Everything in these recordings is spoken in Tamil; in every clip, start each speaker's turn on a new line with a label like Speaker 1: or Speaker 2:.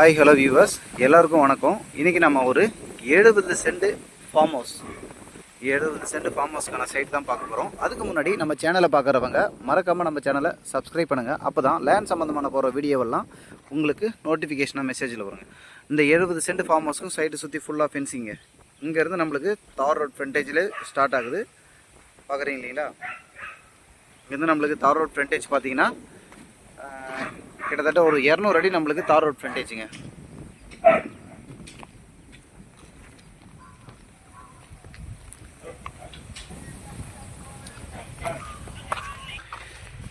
Speaker 1: ஹாய் ஹலோ வியூவர்ஸ் எல்லாருக்கும் வணக்கம். இன்றைக்கி நம்ம ஒரு எழுபது சென்ட் ஃபார்ம் ஹவுஸ் எழுபது சென்ட் ஃபார்ம் ஹவுஸ்க்கான சைட் தான் பார்க்க போகிறோம் அதுக்கு முன்னாடி நம்ம சேனலை பார்க்குறவங்க மறக்காமல் நம்ம சேனலை சப்ஸ்கிரைப் பண்ணுங்கள் அப்போ தான் லேண்ட் சம்மந்தமான போகிற வீடியோவெல்லாம் உங்களுக்கு நோட்டிஃபிகேஷனாக மெசேஜில் வருங்க இந்த எழுபது சென்ட் ஃபார்ம் ஹவுஸ்க்கும் சைட்டு சுற்றி ஃபுல்லாக ஃபென்சிங்க இங்கேருந்து நம்மளுக்கு தார் ரோட் ஃப்ரண்டேஜில் ஸ்டார்ட் ஆகுது. பார்க்குறீங்க இல்லைங்களா? இங்கேருந்து நம்மளுக்கு தார் ரோட் ஃப்ரண்டேஜ் பார்த்தீங்கன்னா கிட்டத்தட்ட ஒரு இரநூறு அடி நம்மளுக்கு தார் ரோட் ஃப்ரண்டேஜுங்க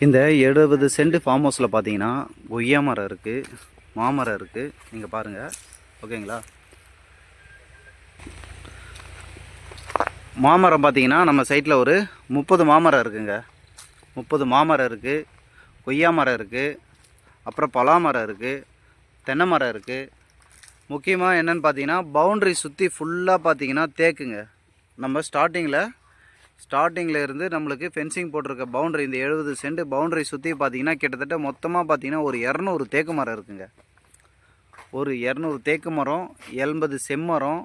Speaker 1: இந்த எழுபது சென்ட் ஃபார்ம் ஹவுஸில் பார்த்தீங்கன்னா கொய்யா மரம் இருக்குது மாமரம் இருக்குது நீங்கள் பாருங்கள் ஓகேங்களா? மாமரம் பார்த்தீங்கன்னா நம்ம சைட்டில் ஒரு முப்பது மாமரம் இருக்குங்க. முப்பது மாமரம் இருக்குது கொய்யா மரம் இருக்குது அப்புறம் பலா மரம் இருக்குது தென்னை மரம் இருக்குது முக்கியமாக என்னென்னு பார்த்தீங்கன்னா பவுண்ட்ரி சுற்றி ஃபுல்லாக பார்த்தீங்கன்னா தேக்குங்க. நம்ம ஸ்டார்டிங்கில் ஸ்டார்டிங்கில் இருந்து நம்மளுக்கு ஃபென்சிங் போட்டிருக்க பவுண்ட்ரி இந்த எழுபது சென்ட் பவுண்ட்ரி சுற்றி பார்த்தீங்கன்னா கிட்டத்தட்ட மொத்தமாக பார்த்தீங்கன்னா ஒரு இரநூறு தேக்கு மரம் இருக்குங்க. ஒரு இரநூறு தேக்கு மரம் எண்பது செம்மரம்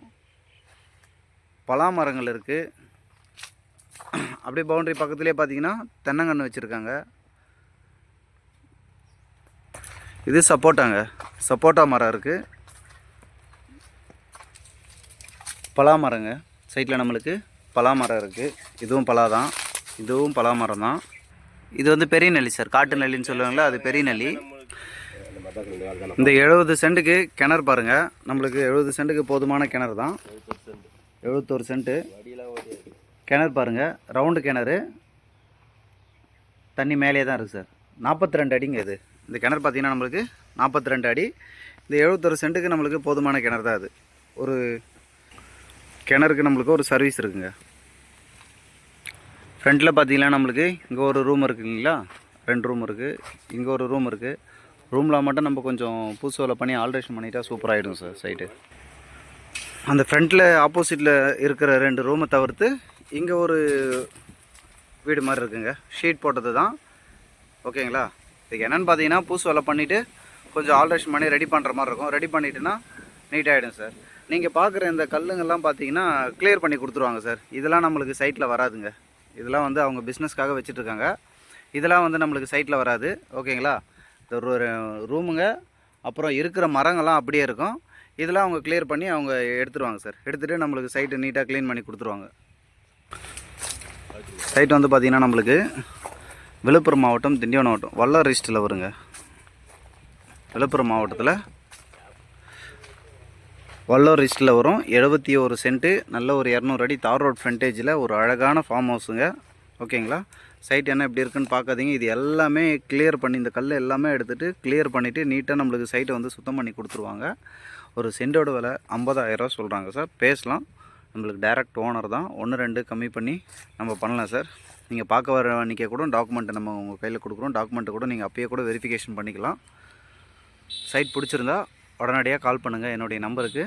Speaker 1: பலா மரங்கள் இருக்குது அப்படியே பவுண்ட்ரி பக்கத்துலேயே பார்த்தீங்கன்னா தென்னங்கன்று வச்சுருக்காங்க. இது சப்போட்டாங்க. சப்போட்டா மரம் இருக்குது பலா மரங்க. சைட்டில் நம்மளுக்கு பலா மரம் இருக்குது இதுவும் பலா தான். இதுவும் பலா மரம் தான். இது வந்து பெரிய நெல்லி சார். காட்டு நெல்லின்னு சொல்லுவாங்களே அது பெரிய நெல்லி. இந்த எழுபது சென்ட்டுக்கு கிணறு பாருங்கள் நம்மளுக்கு எழுபது சென்ட்டுக்கு போதுமான கிணறு தான். எழுபத்தோரு சென்ட்டு கிணறு பாருங்கள் ரவுண்டு கிணறு. தண்ணி மேலேயே தான் இருக்குது சார். நாற்பத்தி ரெண்டு அடிங்க இது. இந்த கிணறு பார்த்திங்கன்னா நம்மளுக்கு நாற்பத்தி ரெண்டு அடி. இந்த எழுபத்தொரு சென்ட்டுக்கு நம்மளுக்கு போதுமான கிணறு தான் அது. ஒரு கிணறுக்கு நம்மளுக்கு ஒரு சர்வீஸ் இருக்குங்க. ஃப்ரண்ட்டில் பார்த்தீங்கன்னா நம்மளுக்கு இங்கே ஒரு ரூம் இருக்குங்களா? ரெண்டு ரூம் இருக்குது இங்கே ஒரு ரூம் இருக்குது ரூமில் மட்டும் நம்ம கொஞ்சம் பூசுவலை பண்ணி ஆல்ட்ரேஷன் பண்ணிட்டா சூப்பராகிடும் சார் சைட்டு அந்த ஃப்ரண்ட்டில் ஆப்போசிட்டில் இருக்கிற ரெண்டு ரூமை தவிர்த்து இங்கே ஒரு வீடு மாதிரி இருக்குங்க. ஷீட் போட்டது தான். ஓகேங்களா இதுக்கு என்னென்னு பார்த்தீங்கன்னா பூசு வேலை பண்ணிவிட்டு கொஞ்சம் ஆல்ட்ரேஷன் பண்ணி ரெடி பண்ணுற மாதிரி இருக்கும். ரெடி பண்ணிவிட்டுனா நீட்டாகிடும் சார். நீங்கள் பார்க்குற இந்த கல்லுங்கெல்லாம் பார்த்தீங்கன்னா கிளியர் பண்ணி கொடுத்துருவாங்க சார். இதெல்லாம் நம்மளுக்கு சைட்டில் வராதுங்க. இதெல்லாம் வந்து அவங்க பிஸ்னஸ்க்காக வச்சுட்ருக்காங்க. இதெல்லாம் வந்து நம்மளுக்கு சைட்டில் வராது. ஓகேங்களா? இந்த ஒரு ரூமுங்க அப்புறம் இருக்கிற மரங்கள்லாம் அப்படியே இருக்கும். இதெல்லாம் அவங்க கிளியர் பண்ணி அவங்க எடுத்துருவாங்க சார். எடுத்துகிட்டு நம்மளுக்கு சைட்டு நீட்டாக க்ளீன் பண்ணி கொடுத்துருவாங்க. சைட் வந்து பார்த்திங்கன்னா நம்மளுக்கு விழுப்புரம் மாவட்டம் திண்டிவனம் மாவட்டம். வல்லார் ஈஸ்ட்டில் வருங்க. விழுப்புரம் மாவட்டத்தில் வல்லூர் ஈஸ்ட்டில் வரும். எழுபத்தி ஒரு சென்ட்டு நல்ல ஒரு இரநூறு அடி தார் ரோட் ஃப்ரண்டேஜில் ஒரு அழகான ஃபார்ம் ஹவுஸுங்க ஓகேங்களா? சைட் என்ன எப்படி இருக்குன்னு பார்க்காதீங்க. இது எல்லாமே கிளியர் பண்ணி இந்த கல் எல்லாமே எடுத்துகிட்டு கிளியர் பண்ணிவிட்டு நீட்டாக நம்மளுக்கு சைட்டை வந்து சுத்தம் பண்ணி கொடுத்துருவாங்க. ஒரு சென்டோட விலை ஐம்பதாயிரரூவா சொல்கிறாங்க சார். பேசலாம். நம்மளுக்கு டைரக்ட் ஓனர் தான். ஒன்று ரெண்டு கம்மி பண்ணி நம்ம பண்ணலாம் சார் நீங்கள் பார்க்க வர அன்றைக்கே கூட டாக்குமெண்ட்டை நம்ம உங்கள் கையில் கொடுக்குறோம். டாக்குமெண்ட்டை கூட நீங்கள் அப்பயே கூட வெரிஃபிகேஷன் பண்ணிக்கலாம். சைட் பிடிச்சிருந்தா உடனடியாக கால் பண்ணுங்கள் என்னுடைய நம்பருக்கு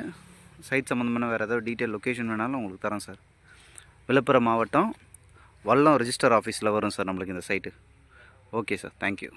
Speaker 1: சைட் சம்மந்தமான வேறு ஏதாவது டீட்டெயில் லொக்கேஷன் வேணாலும் உங்களுக்கு தரேன் சார் விழுப்புரம் மாவட்டம் வல்லம் ரிஜிஸ்டர் ஆஃபீஸில் வரும் சார் நம்மளுக்கு இந்த சைட்டு ஓகே சார் தேங்க்யூ